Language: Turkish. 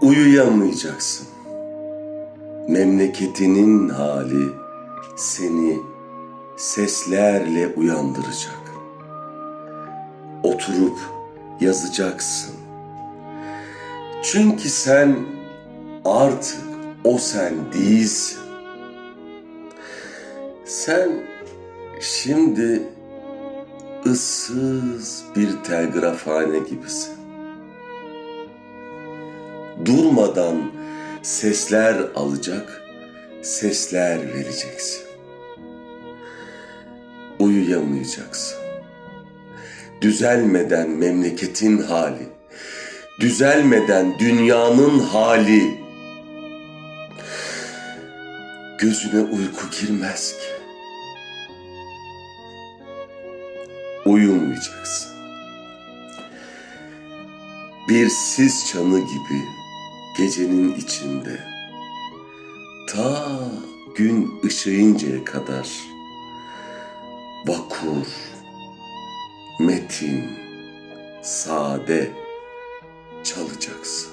Uyuyamayacaksın. Memleketinin hali seni seslerle uyandıracak. Oturup yazacaksın. Çünkü sen artık o sen değilsin. Sen şimdi ıssız bir telgrafhane gibisin. Durmadan sesler alacak, sesler vereceksin. Uyuyamayacaksın. Düzelmeden memleketin hali, düzelmeden dünyanın hali. Gözüne uyku girmez ki. Uyumayacaksın. Bir sis çanı gibi gecenin içinde ta gün ışıyıncaya kadar vakur, metin, sade çalacaksın.